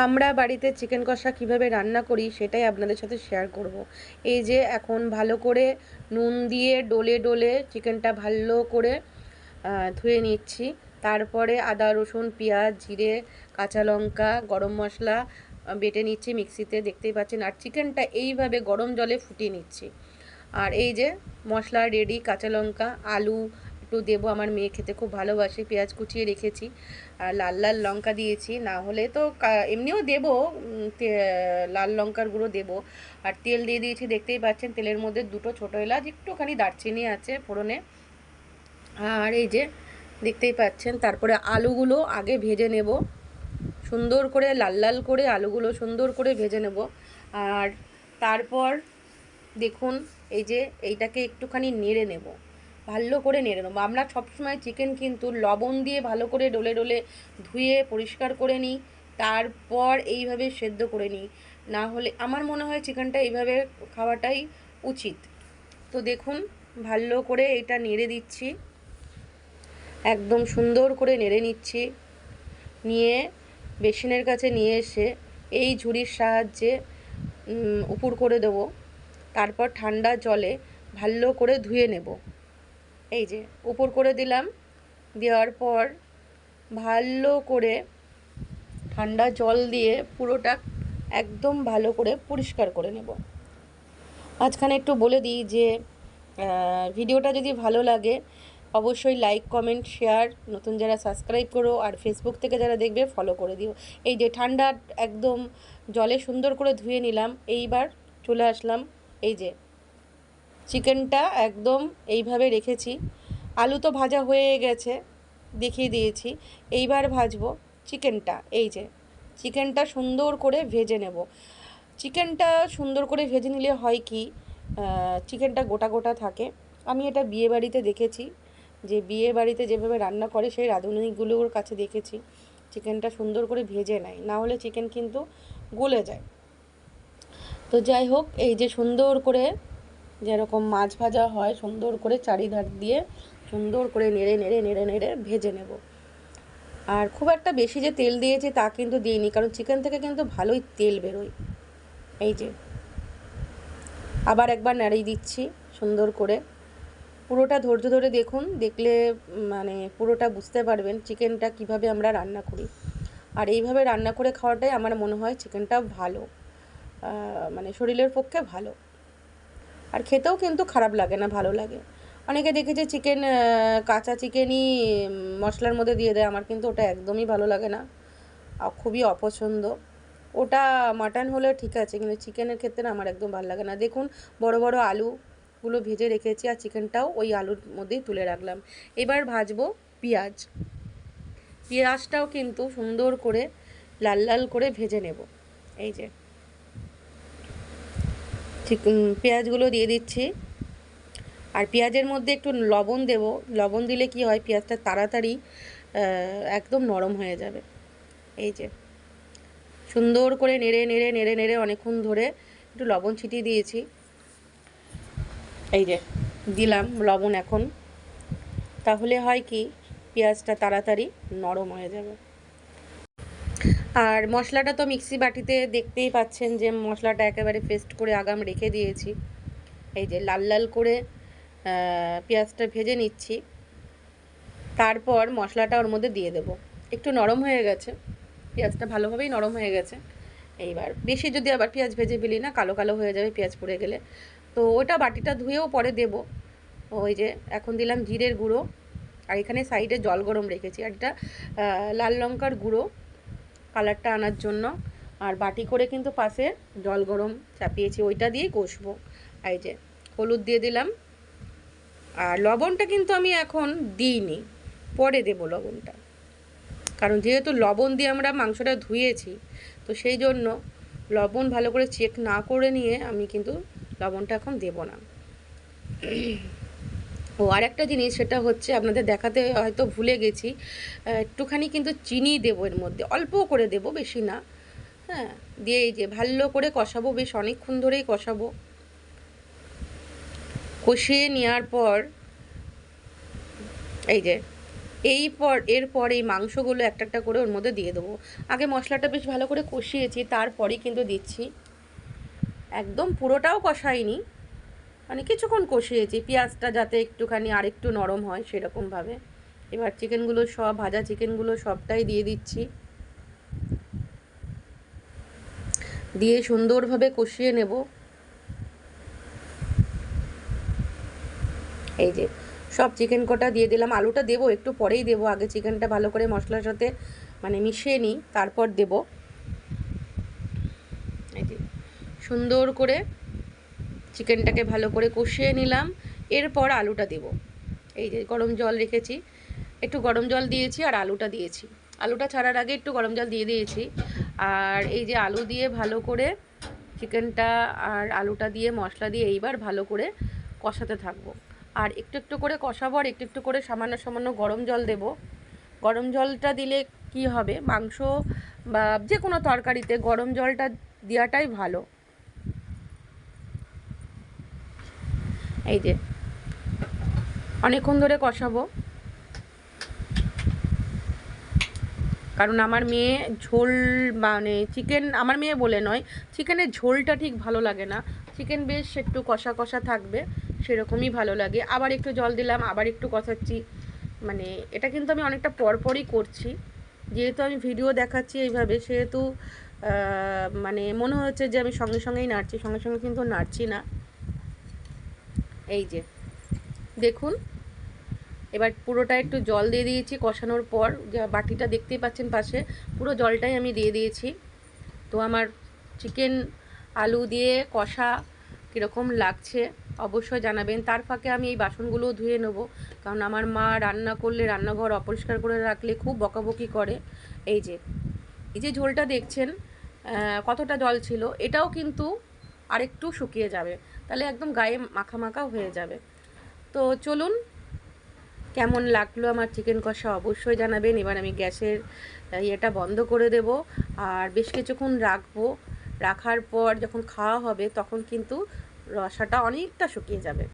আমরা বাড়িতে চিকেন কষা কীভাবে রান্না করি সেটাই আপনাদের সাথে শেয়ার করব। এই যে এখন ভালো করে নুন দিয়ে ডলে ডলে চিকেনটা ভালো করে ধুয়ে নিচ্ছি। তারপরে আদা, রসুন, পেঁয়াজ, জিরে, কাঁচা লঙ্কা, গরম মশলা বেটে নিচ্ছি মিক্সিতে, দেখতেই পাচ্ছেন। আর চিকেনটা এইভাবে গরম জলে ফুটিয়ে নিচ্ছি। আর এই যে মশলা রেডি কাঁচা লঙ্কা, আলু একটু দেবো, আমার মেয়ে খেতে খুব ভালোবাসে, পেঁয়াজ কুচিয়ে রেখেছি আর লাল লাল লঙ্কা দিয়েছি, না হলে তো এমনিও দেবো লাল লঙ্কার গুঁড়ো দেবো। আর তেল দিয়ে দিয়েছি, দেখতেই পাচ্ছেন, তেলের মধ্যে দুটো ছোটো এলাচ, একটুখানি দারচিনি আছে ফোড়নে। আর এই যে, দেখতেই পাচ্ছেন, তারপরে আলুগুলো আগে ভেজে নেব। সুন্দর করে, লাল লাল করে আলুগুলো সুন্দর করে ভেজে নেব। আর তারপর দেখুন, এই যে, এইটাকে একটুখানি নেড়ে নেব। ভালো করে নেড়ে নেব। আমরা সবসময় চিকেন কিন্তু লবণ দিয়ে ভালো করে ডলে ডলে ধুয়ে পরিষ্কার করে নিই, তারপর এইভাবে সেদ্ধ করে নিই। না হলে আমার মনে হয় চিকেনটা এইভাবে খাওয়াটাই উচিত। তো দেখুন, ভালো করে এটা নেড়ে দিচ্ছি। একদম সুন্দর করে নেড়ে নিচ্ছি। নিয়ে বেসিনের কাছে নিয়ে এসে এই ঝুড়ির সাহায্যে উপুর করে দেবো। তারপর ঠান্ডা জলে ভালো করে ধুয়ে নেব। এই যে, উপর করে দিলাম। দেওয়ার পর ভালো করে ঠান্ডা জল দিয়ে পুরোটা একদম ভালো করে পরিষ্কার করে নেব। মাঝখানে একটু বলে দিই যে ভিডিওটা যদি ভালো লাগে, অবশ্যই লাইক কমেন্ট শেয়ার নতুন যারা সাবস্ক্রাইব করো, আর ফেসবুক থেকে যারা দেখবে ফলো করে দিও। এই যে, ঠান্ডা একদম জলে সুন্দর করে ধুয়ে নিলাম, এইবার চলে আসলাম, এই যে চিকেনটা একদম এইভাবে রেখেছি। আলু তো ভাজা হয়ে গেছে, দেখিয়ে দিয়েছি। এইবার ভাজবো চিকেনটা, এই যে। চিকেনটা সুন্দর করে ভেজে নেব। চিকেনটা সুন্দর করে ভেজে নিলে হয় কি চিকেনটা গোটা গোটা থাকে। আমি এটা বিয়ে বাড়িতে দেখেছি, যে বিয়ে বাড়িতে যেভাবে রান্না করে সেই রাঁধুনিগুলোর কাছে দেখেছি। চিকেনটা সুন্দর করে ভেজে নেয়, না হলে চিকেন কিন্তু গলে যায়। তো যাই হোক, এই যে সুন্দর করে যেরকম মাছ ভাজা হয়, সুন্দর করে চারিধার দিয়ে সুন্দর করে নেড়ে নেড়ে নেড়ে নেড়ে ভেজে নেব। আর খুব একটা বেশি যে তেল দিয়েছি তা কিন্তু দিইনি, কারণ চিকেন থেকে কিন্তু ভালোই তেল বেরোয়। এই যে। আবার একবার নাড়িয়ে দিচ্ছি সুন্দর করে। পুরোটা ধৈর্য ধরে দেখুন, দেখলে মানে পুরোটা বুঝতে পারবেন চিকেনটা কীভাবে আমরা রান্না করি। আর এইভাবে রান্না করে খাওয়াটাই আমার মনে হয় চিকেনটা ভালো মানে শরীরের পক্ষে ভালো। আর খেতেও কিন্তু খারাপ লাগে না, ভালো লাগে। অনেকে দেখেছে চিকেন কাঁচা চিকেনই মশলার মধ্যে দিয়ে দেয়, আমার কিন্তু ওটা একদমই ভালো লাগে না। আর খুবই অপছন্দ। ওটা মাটন হলে ঠিক আছে, কিন্তু চিকেনের ক্ষেত্রে আমার একদম ভালো লাগে না। দেখুন, বড় বড় আলুগুলো ভেজে রেখেছি আর চিকেনটাও ওই আলুর মধ্যেই তুলে রাখলাম। এবার ভাজবো পেঁয়াজ। পেঁয়াজটাও কিন্তু সুন্দর করে লাল লাল করে ভেজে নেব। এই যে। চিকেন পেঁয়াজগুলো দিয়ে দিচ্ছি। আর পেঁয়াজের মধ্যে একটু লবণ দেব। লবণ দিলে কি হয়, পেঁয়াজটা তাড়াতাড়ি একদম নরম হয়ে যাবে। এই যে, সুন্দর করে নেড়ে নেড়ে নেড়ে নেড়ে অনেকক্ষণ ধরে একটু লবণ ছিটিয়ে দিয়েছি। এই যে, দিলাম লবণ এখন। তাহলে হয় কি, পেঁয়াজটা তাড়াতাড়ি নরম হয়ে যাবে। আর মশলাটা তো মিক্সি বাটিতে দেখতেই পাচ্ছেন যে মশলাটা একেবারে পেস্ট করে আগাম রেখে দিয়েছি। এই যে লাল লাল করে পেঁয়াজটা ভেজে নিচ্ছি। তারপর মশলাটা ওর মধ্যে দিয়ে দেব। একটু নরম হয়ে গেছে। পেঁয়াজটা ভালোভাবেই নরম হয়ে গেছে। এইবার বেশি যদি আবার পেঁয়াজ ভেজে ফেলি না, কালো কালো হয়ে যাবে পেঁয়াজ পড়ে গেলে। তো ওটা বাটিটা ধুয়েও পরে দেব। ওই যে এখন দিলাম জিরের গুঁড়ো। আর এখানে সাইডে জল গরম রেখেছি। আর এটা লাল লঙ্কার গুঁড়ো। কালারটা আনার জন্য। আর বাটি করে কিন্তু পাশে জল গরম চাপিয়েছি, ওইটা দিয়েই কষবো। এই যে, হলুদ দিয়ে দিলাম। আর লবণটা কিন্তু আমি এখন দিইনি, পরে দেবো লবণটা। কারণ যেহেতু লবণ দিয়ে আমরা মাংসটা ধুয়েছি, তো সেই জন্য লবণ ভালো করে চেক না করে নিয়ে আমি কিন্তু লবণটা এখন দেব না। ও আর একটা জিনিস সেটা হচ্ছে আপনাদের দেখাতে হয়তো ভুলে গেছি। একটুখানি কিন্তু চিনি দেবো এর মধ্যে, অল্প করে দেবো বেশি না। হ্যাঁ দিয়ে এই যে ভালো করে কষাবো, বেশ অনেকক্ষণ ধরেই কষাবো। কষিয়ে নেওয়ার পর এই যে, এই পর এরপর এই মাংসগুলো একটা একটা করে ওর মধ্যে দিয়ে দেবো। আগে মশলাটা বেশ ভালো করে কষিয়েছি তারপরেই কিন্তু দিচ্ছি। একদম পুরোটাও কষাইনি। মানে কিছুক্ষণ কষিয়েছি, পেঁয়াজটা যাতে একটুখানি আরেকটু নরম হয় সেরকমভাবে। এবার চিকেনগুলো সব, ভাজা চিকেনগুলো সবটাই দিয়ে দিচ্ছি। দিয়ে সুন্দরভাবে কষিয়ে নেব। এই যে, সব চিকেন কটা দিয়ে দিলাম। আলুটা দেবো, একটু পরেই দেবো। আগে চিকেনটা ভালো করে মশলার সাথে মানে মিশিয়ে নিই, তারপর দেবো। এই যে, সুন্দর করে চিকেনটাকে ভালো করে কষিয়ে নিলাম। এরপর আলুটা দেব। এই যে গরম জল রেখেছি। একটু গরম জল দিয়েছি আর আলুটা দিয়েছি। আলুটা ছাড়ার আগে একটু গরম জল দিয়ে দিয়েছি। আর এই যে আলু দিয়ে ভালো করে চিকেনটা আর আলুটা দিয়ে মশলা দিয়ে এইবার ভালো করে কষাতে থাকব। আর একটু একটু করে কষাবো আর একটু একটু করে সামান্য সামান্য গরম জল দেব। গরম জলটা দিলে কি হবে? মাংস বা যে কোনো তরকারিতে গরম জলটা দেওয়াটাই ভালো। এই যে। অনেকক্ষণ ধরে কষাবো। কারণ আমার মেয়ে ঝোল মানে চিকেন আমার মেয়ে বলে নয় চিকেনের ঝোলটা ঠিক ভালো লাগে না। চিকেন বেশ একটু কষা কষা থাকবে, সেরকমই ভালো লাগে। আবার একটু জল দিলাম, আবার একটু কষাচ্ছি। মানে এটা কিন্তু আমি অনেকটা পরপরই করছি। যেহেতু আমি ভিডিও দেখাচ্ছি এইভাবে, সেহেতু মানে মনে হচ্ছে যে আমি সঙ্গে সঙ্গেই নাড়ছি, সঙ্গে সঙ্গে কিন্তু নাড়ছি না। এই যে, দেখুন। এবার পুরোটা একটু জল দিয়ে দিয়েছি কষানোর পর। বাটিটা দেখতেই পাচ্ছেন পাশে, পুরো জলটাই আমি দিয়ে দিয়েছি। তো আমার চিকেন আলু দিয়ে কষা কীরকম লাগছে অবশ্যই জানাবেন। তার ফাঁকে আমি এই বাসনগুলোও ধুয়ে নেব, কারণ আমার মা রান্না করলে রান্নাঘর অপরিষ্কার করে রাখলে খুব বকাবকি করে। এই যে এই যে ঝোলটা দেখছেন কতটা জল ছিল, এটাও কিন্তু আরেকটু শুকিয়ে যাবে। তাহলে একদম গায়ে মাখা মাখা হয়ে যাবে। তো চলুন, কেমন লাগল আমার চিকেন কষা অবশ্যই জানাবেন। এবার আমি গ্যাসের ইয়েটা বন্ধ করে দেব। আর বেশ কিছুক্ষণ রাখব। রাখার পর যখন খাওয়া হবে, তখন কিন্তু রসাটা অনেকটা শুকিয়ে যাবে।